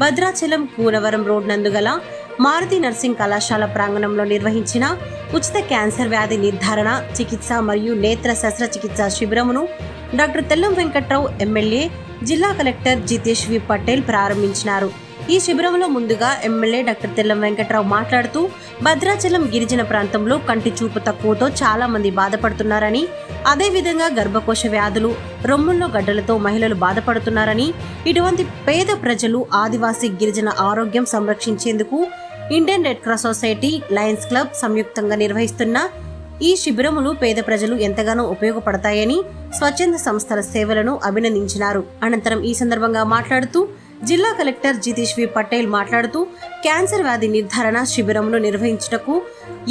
Bhadrachalam Kunavaram road నందుగల Maruti nursing కళాశాల ప్రాంగణంలో నిర్వహించిన ఉచిత క్యాన్సర్ వ్యాధి నిర్ధారణ చికిత్స మరియు నేత్ర శస్త్రచికిత్స శిబిరమును డాక్టర్ తెల్లం వెంకట్రావు ఎమ్మెల్యే జిల్లా కలెక్టర్ జితేష్ వి పటేల్ ప్రారంభించినారు. ఈ శిబిరంలో ముందుగా ఎమ్మెల్యే డాక్టర్ తెల్లం వెంకట్రావు మాట్లాడుతూ భద్రాచలం గిరిజన ప్రాంతంలో కంటి చూపు తక్కువతో చాలా మంది బాధపడుతున్నారని అదేవిధంగా గర్భకోశ వ్యాధులు రొమ్ముల్లో గడ్డలతో మహిళలు బాధపడుతున్నారని ఇటువంటి పేద ప్రజలు ఆదివాసీ గిరిజన ఆరోగ్యం సంరక్షించేందుకు Indian Red Cross Society Lions Club సంయుక్తంగా నిర్వహిస్తున్న ఈ శిబిరములు పేద ప్రజలు ఎంతగానో ఉపయోగపడతాయని స్వచ్ఛంద సంస్థల సేవలను అభినందించినారు. అనంతరం ఈ సందర్భంగా మాట్లాడుతూ జిల్లా కలెక్టర్ జితేష్ వి పటేల్ మాట్లాడుతూ క్యాన్సర్ వ్యాధి నిర్ధారణ శిబిరంలో నిర్వహించుటకు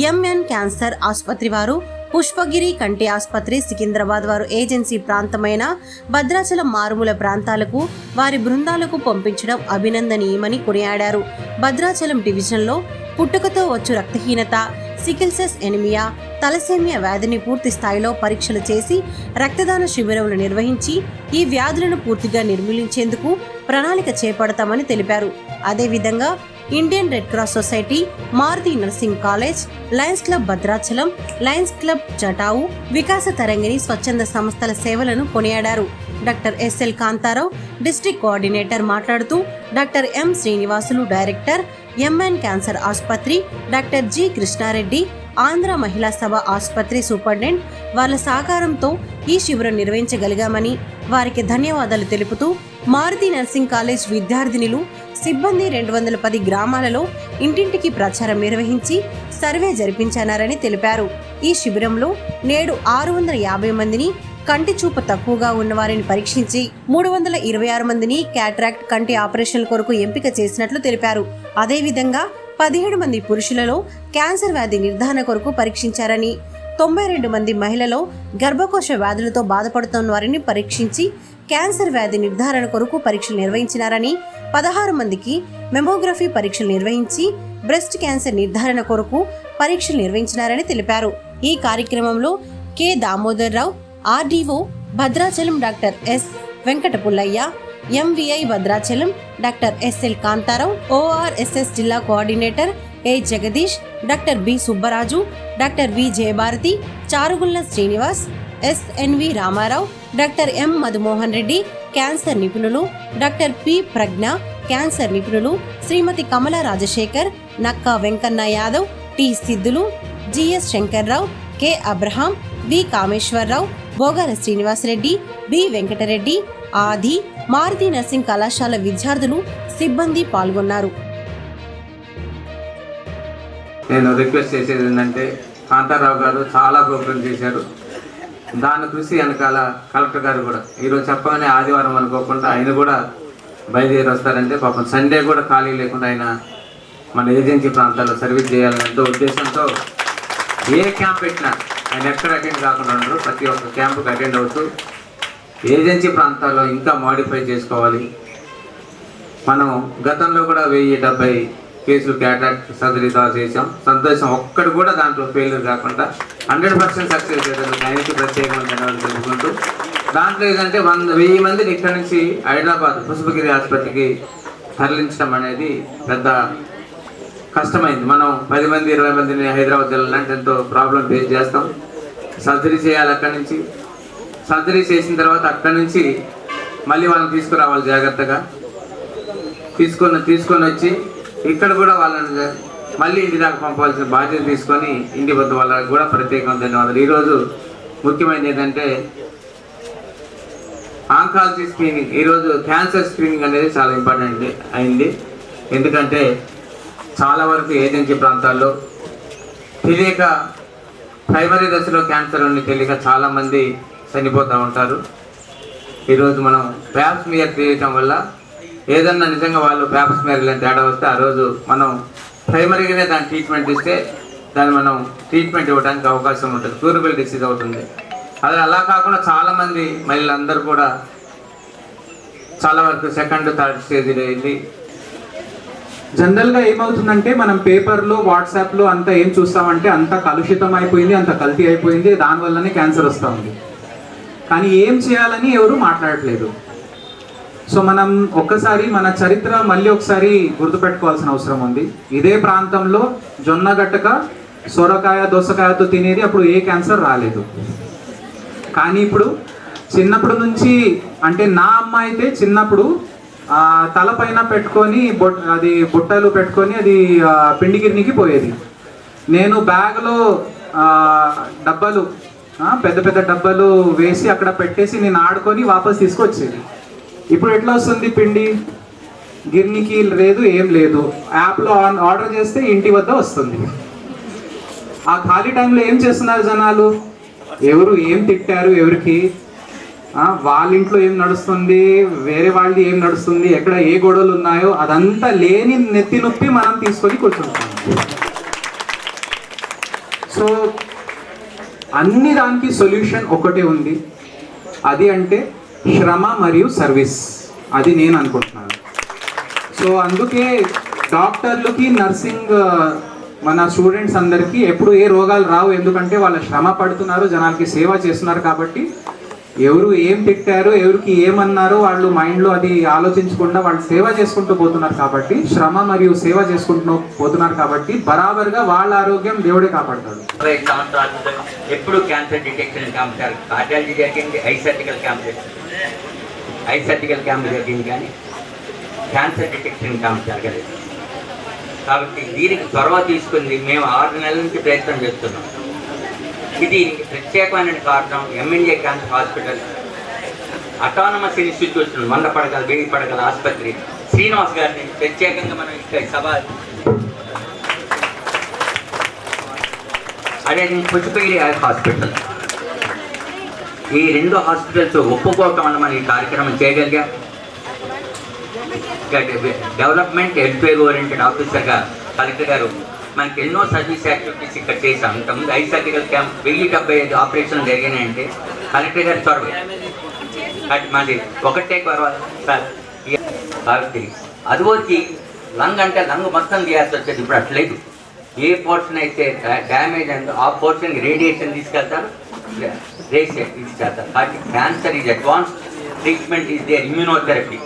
ఎంఎన్ క్యాన్సర్ ఆసుపత్రి వారు పుష్పగిరి కంటి ఆసుపత్రి సికింద్రాబాద్ వారు ఏజెన్సీ ప్రాంతమైన భద్రాచలం మారుమూల ప్రాంతాలకు వారి బృందాలకు పంపించడం అభినందనీయమని కొనియాడారు. భద్రాచలం డివిజన్లో పుట్టుకతో వచ్చు రక్తహీనత సికిల్సెస్ ఎనిమియా తలసేమియా వ్యాధిని పూర్తి స్థాయిలో పరీక్షలు చేసి రక్తదాన శిబిరములు నిర్వహించి ఈ వ్యాధులను పూర్తిగా నిర్మూలించేందుకు ప్రణాళిక చేపడతామని తెలిపారు. అదేవిధంగా Indian Red Cross Society Maruthi nursing college Lions Club Bhadrachalam Lions Club జటావు Vikasa Tarangini స్వచ్ఛంద సంస్థల సేవలను కొనియాడారు doctor SL Kantharao district coordinator మాట్లాడుతూ doctor M Srinivasulu director MN cancer ఆసుపత్రి డాక్టర్ జి కృష్ణారెడ్డి ఆంధ్ర మహిళా సభ ఆసుపత్రి సూపరింటెండెంట్ వాళ్ళ సహకారంతో ఈ శిబిరం నిర్వహించగలిగామని వారికి ధన్యవాదాలు తెలుపుతూ మారుతి నర్సింగ్ కాలేజ్ విద్యార్థినులు సిబ్బంది రెండు వందల పది గ్రామాలలో ఇంటింటికి ప్రచారం నిర్వహించి సర్వే జరిపించనారని తెలిపారు. ఈ శిబిరంలో నేడు ఆరు వందల యాభై మందిని కంటి చూపు తక్కువగా ఉన్న వారిని పరీక్షించి మూడు వందల ఇరవై ఆరు మందిని క్యాట్రాక్ట్ కంటి ఆపరేషన్ కొరకు ఎంపిక చేసినట్లు తెలిపారు. అదేవిధంగా పదిహేడు మంది పురుషులలో క్యాన్సర్ వ్యాధి నిర్ధారణ కొరకు పరీక్షించారని తొంభై రెండు మంది మహిళలో గర్భకోశ వ్యాధులతో బాధపడుతున్న వారిని పరీక్షించి క్యాన్సర్ వ్యాధి నిర్ధారణ కొరకు పరీక్షలు నిర్వహించినారని పదహారు మందికి మెమోగ్రఫీ పరీక్షలు నిర్వహించి బ్రెస్ట్ క్యాన్సర్ నిర్ధారణ కొరకు పరీక్షలు నిర్వహించినారని తెలిపారు. ఈ కార్యక్రమంలో K. Damodar Rao RDO Bhadrachalam doctor S. Venkata Pullaiah MVI Bhadrachalam doctor SL Kantharao ORSS జిల్లా coordinator A Jagadish doctor B Subbaraju doctor V Jayabharathi Charugulla Srinivas SNV Ramarao doctor M Madhumohan Reddy cancer నిపుణులు doctor P Pragna cancer నిపుణులు Srimati Kamala Rajasekhar Nakka Venkanna Yadav T Siddhulu GS Shankarrao K Abraham V Kameswararao Bogala Srinivasareddy B Venkatareddy Adi Maruthi nursing కళాశాల విద్యార్థులు సిబ్బంది పాల్గొన్నారు. నేను request చేసేది ఏంటంటే కాంతారావు గారు చాలా ప్రోగ్రామ్ చేశారు. దాని కృషి వెనకాల కలెక్టర్ గారు కూడా ఈరోజు చెప్పగానే ఆదివారం అనుకోకుండా ఆయన కూడా బయలుదేరి వస్తారంటే పాపం సండే కూడా ఖాళీ లేకుండా ఆయన మన ఏజెన్సీ ప్రాంతాల్లో సర్వీస్ చేయాలని ఎంతో ఉద్దేశంతో ఏ క్యాంప్ పెట్టినా ఆయన ఎక్కడ అటెండ్ కాకుండా ఉండరు. ప్రతి ఒక్క క్యాంపుకి అటెండ్ అవుతూ ఏజెన్సీ ప్రాంతాల్లో ఇంకా మాడిఫై చేసుకోవాలి. మనం గతంలో కూడా వెయ్యి డెబ్బై కేసులు క్యాటాక్ట్ సర్జరీ ద్వారా చేసాం సంతోషం ఒక్కడు కూడా దాంట్లో ఫెయిల్యూర్ కాకుండా హండ్రెడ్ పర్సెంట్ సక్సెస్ చేశారు ఆయనకి ప్రత్యేకమైన ధన్యవాదాలు తెలుపుకుంటూ. దాంట్లో ఏంటంటే వంద వెయ్యి మందిని ఇక్కడ నుంచి హైదరాబాద్ పుష్పగిరి ఆసుపత్రికి తరలించడం అనేది పెద్ద కష్టమైంది. మనం పది మంది ఇరవై మందిని హైదరాబాద్ వెళ్ళాలంటే ఎంతో ప్రాబ్లం ఫేస్ చేస్తాం. సర్జరీ చేయాలి అక్కడి నుంచి. సర్జరీ చేసిన తర్వాత అక్కడి నుంచి మళ్ళీ వాళ్ళని తీసుకురావాలి జాగ్రత్తగా. తీసుకొని తీసుకొని వచ్చి ఇక్కడ కూడా వాళ్ళని మళ్ళీ ఇంటి దాకా పంపవలసిన బాధ్యత తీసుకొని ఇంటి వద్ద వాళ్ళకి కూడా ప్రత్యేకంగా ధన్యవాదాలు. ఈరోజు ముఖ్యమైనది ఏంటంటే ఆంకాలజీ స్క్రీనింగ్. ఈరోజు క్యాన్సర్ స్క్రీనింగ్ అనేది చాలా ఇంపార్టెంట్ అయింది. ఎందుకంటే చాలా వరకు ఏజెన్సీ ప్రాంతాల్లో తెలియక ప్రైమరీ దశలో క్యాన్సర్ ఉండి తెలియక చాలామంది చనిపోతూ ఉంటారు ఈరోజు మనం ప్యాప్స్ మీద తీయటం వల్ల ఏదన్నా నిజంగా వాళ్ళు ప్యాప్స్ మీద తేడా వస్తే ఆ రోజు మనం ప్రైమరీగానే దాని ట్రీట్మెంట్ ఇస్తే దాన్ని మనం ట్రీట్మెంట్ ఇవ్వడానికి అవకాశం ఉంటుంది. క్యూరబుల్ డిసీజ్ అవుతుంది. అది అలా కాకుండా చాలామంది మహిళలందరూ కూడా చాలా వరకు సెకండ్ థర్డ్ స్టేజ్లో వెళ్ళి జనరల్గా ఏమవుతుందంటే మనం పేపర్లో వాట్సాప్లో అంతా ఏం చూస్తామంటే అంత కలుషితం అయిపోయింది అంత కల్తీ అయిపోయింది దానివల్లనే క్యాన్సర్ వస్తూ ఉంది. కానీ ఏం చేయాలని ఎవరు మాట్లాడట్లేదు. సో మనం ఒక్కసారి మన చరిత్ర మళ్ళీ ఒకసారి గుర్తుపెట్టుకోవాల్సిన అవసరం ఉంది. ఇదే ప్రాంతంలో జొన్న గట్టక సొరకాయ దోసకాయతో తినేది అప్పుడు ఏ క్యాన్సర్ రాలేదు. కానీ ఇప్పుడు చిన్నప్పటి నుంచి అంటే నా అమ్మ అయితే చిన్నప్పుడు తలపైన పెట్టుకొని బొట్ అది బుట్టలు పెట్టుకొని అది ఆ, పిండి పోయేది. నేను బ్యాగ్లో డబ్బాలు పెద్ద పెద్ద డబ్బాలు వేసి అక్కడ పెట్టేసి నేను ఆడుకొని వాపస్ తీసుకొచ్చేది. ఇప్పుడు ఎట్లా వస్తుంది పిండి? గిర్నికి లేదు ఏం లేదు. యాప్లో ఆన్ ఆర్డర్ చేస్తే ఇంటి వద్ద వస్తుంది. ఆ ఖాళీ టైంలో ఏం చేస్తున్నారు జనాలు? ఎవరు ఏం తిట్టారు ఎవరికి? వాళ్ళ ఇంట్లో ఏం నడుస్తుంది? వేరే వాళ్ళది ఏం నడుస్తుంది? ఎక్కడ ఏ గొడవలు ఉన్నాయో అదంతా లేని నెత్తి నొప్పి మనం తీసుకొని కూర్చుంటాం. సో అన్ని దానికి సొల్యూషన్ ఒకటే ఉంది. అది అంటే శ్రమ మరియు సర్వీస్. అది నేను అనుకుంటున్నాను. సో అందుకే డాక్టర్లకి నర్సింగ్ మన స్టూడెంట్స్ అందరికీ ఎప్పుడు ఏ రోగాలు రావు ఎందుకంటే వాళ్ళు శ్రమ పడుతున్నారు జనాలకి సేవ చేస్తున్నారు కాబట్టి ఎవరు ఏం తిట్టారు ఎవరికి ఏమన్నారో వాళ్ళు మైండ్లో అది ఆలోచించకుండా వాళ్ళు సేవ చేసుకుంటూ పోతున్నారు కాబట్టి శ్రమ మరియు సేవ చేసుకుంటూ పోతున్నారు కాబట్టి బరాబర్గా వాళ్ళ ఆరోగ్యం దేవుడే కాపాడతాడు. ఎప్పుడు క్యాన్సర్ డిటెక్షన్ క్యాంప్ కార్డియాలజీ జరిగింది ఐ సర్జికల్ క్యాంప్ జరిగింది. ఐ సర్జికల్ క్యాంప్ జరిగింది కానీ క్యాన్సర్ డిటెక్షన్ క్యాంప్ జరగలేదు. కాబట్టి దీనికి చొరవ తీసుకుంది. మేము ఆరు నెలల నుంచి ప్రయత్నం చేస్తున్నాం. ఇది ప్రత్యేకమైన కారణం MNJ cancer hospital autonomous institution వంద పడగల వెయ్యి పడగల ఆసుపత్రి. శ్రీనివాస్ గారిని ప్రత్యేకంగా మనం ఇక్కడ సభ అదే పుచ్చిపల్లి హాస్పిటల్. ఈ రెండు హాస్పిటల్స్ ఒప్పుకోవటం వల్ల మనం ఈ కార్యక్రమం చేయగలిగాం. డెవలప్మెంట్ వెల్ఫేర్ ఓరియంటెడ్ ఆఫీసర్గా కలెక్టర్ గారు మనకి ఎన్నో సర్వీస్ యాక్టివిటీస్ ఇక్కడ చేశాం. ఇంతకుముందు ఐ సర్జికల్ క్యాంప్ వెయ్యి డెబ్బై ఐదు ఆపరేషన్లు జరిగినాయంటే కలెక్టర్ గారు చొరవ అది మాది ఒకటే పర్వాలేదు. సార్ కాబట్టి అది వచ్చి లంగ్ అంటే లంగ్ మొత్తం తీయాల్సి వచ్చేది. ఇప్పుడు అట్లేదు. ఏ పోర్షన్ అయితే డ్యామేజ్ అయిందో ఆ పోర్షన్ రేడియేషన్ తీసుకెళ్తారు రేస్ తీసుకెళ్తారు కాబట్టి cancer is advance treatment is there immunotherapy.